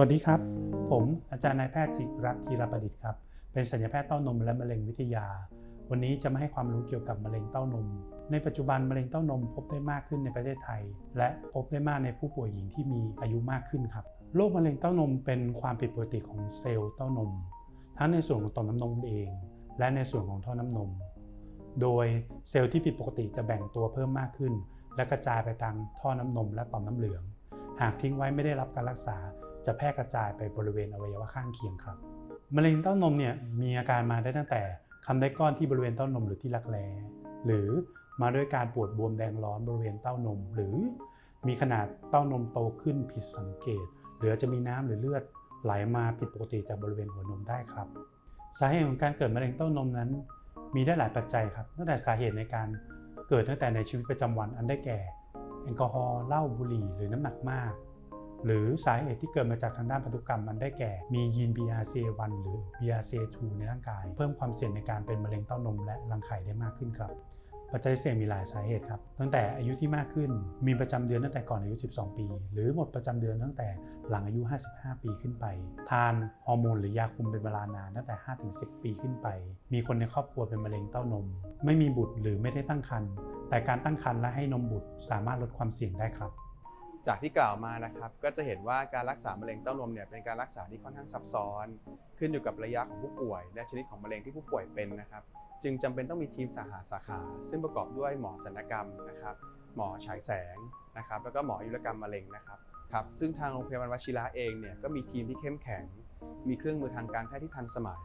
วัสดีครับ ผมอาจารย์นายแพทย์จิรัตน์ธีรประดิษฐ์ครับ เป็นศัลยแพทย์เต้านมและมะเร็งวิทยา วันนี้จะมาให้ความรู้เกี่ยวกับมะเร็งเต้านม ในปัจจุบันมะเร็งเต้านมพบได้มากขึ้นในประเทศไทย และพบได้มากในผู้ป่วยหญิงที่มีอายุมากขึ้นครับ โรคมะเร็งเต้านมเป็นความผิดปกติของเซลล์เต้านม ทั้งในส่วนของต่อมน้ำนมเอง และในส่วนของท่อน้ำนม โดยเซลล์ที่ผิดปกติจะแบ่งตัวเพิ่มมากขึ้น และกระจายไปทางท่อน้ำนมและต่อมน้ำเหลือง หากทิ้งไว้ไม่ได้รับการรักษา จะแพร่กระจายไปบริเวณอวัยวะข้างเคียงครับมะเร็งเต้านมเนี่ยมีอาการมาได้ตั้งแต่คำได้ก้อนที่บริเวณเต้านมหรือที่รักแร้หรือมาด้วยการปวดบวมแดงร้อนบริเวณเต้านม หรือมีขนาดเต้านมโตขึ้นผิดสังเกต หรือจจะมีน้ำหรือเลือดไหลมาผิดปกติจากบริเวณหัวนมได้ครับ สาเหตุของการเกิดมะเร็งเต้านมนั้น มีได้หลายปัจจัยครับตั้งแต่สาเหตุในการเกิดตั้งแต่ในชีวิตประจำวันอันได้แก่ แอลกอฮอล์เหล้าบุหรี่หรือน้ำหนักมาก หรือสาเหตุที่เกิดมาจากทางด้านพันธุกรรมมันได้แก่ มียีน BRCA1 หรือ BRCA2 ในร่างกาย เพิ่มความเสี่ยงในการเป็นมะเร็งเต้านมและรังไข่ได้มากขึ้นครับ ปัจจัยเสี่ยงมีหลายสาเหตุครับ ตั้งแต่อายุที่มากขึ้น มีประจำเดือนตั้งแต่ก่อนอายุ 12 ปี หรือหมดประจำเดือนตั้งแต่หลังอายุ 55 ปีขึ้นไป ทานฮอร์โมนหรือยาคุมเป็นเวลานานตั้งแต่ 5-10 ปีขึ้นไป มีคนในครอบครัวเป็นมะเร็งเต้านม ไม่มีบุตรหรือไม่ได้ตั้งครรภ์แต่การตั้งครรภ์และให้นมบุตรสามารถลดความเสี่ยงได้ครับ จากที่กล่าวมานะครับก็จะเห็นว่าการรักษามะเร็งเต้านมเนี่ยเป็นการรักษาที่ค่อนข้างซับซ้อน ขึ้นอยู่กับระยะของผู้ป่วย และชนิดของมะเร็งที่ผู้ป่วยเป็นนะครับ จึงจำเป็นต้องมีทีมสาขาสาขา ซึ่งประกอบด้วยหมอศัลยกรรมนะครับ หมอฉายแสงนะครับ แล้วก็หมอยุรกรรมมะเร็งนะครับครับซึ่งทางโรงพยาบาลวชิระเองเนี่ยก็มีทีมที่เข้มแข็ง มีเครื่องมือทางการแพทย์ที่ทันสมัย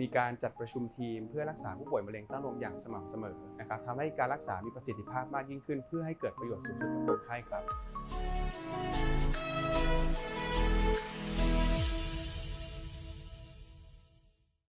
มีการจัดประชุมทีมเพื่อรักษาผู้ป่วยมะเร็งเต้านมอย่างสม่ำเสมอนะครับทำให้การรักษามีประสิทธิภาพมากยิ่งขึ้น เพื่อให้เกิดประโยชน์สูงสุดกับคนไข้ครับ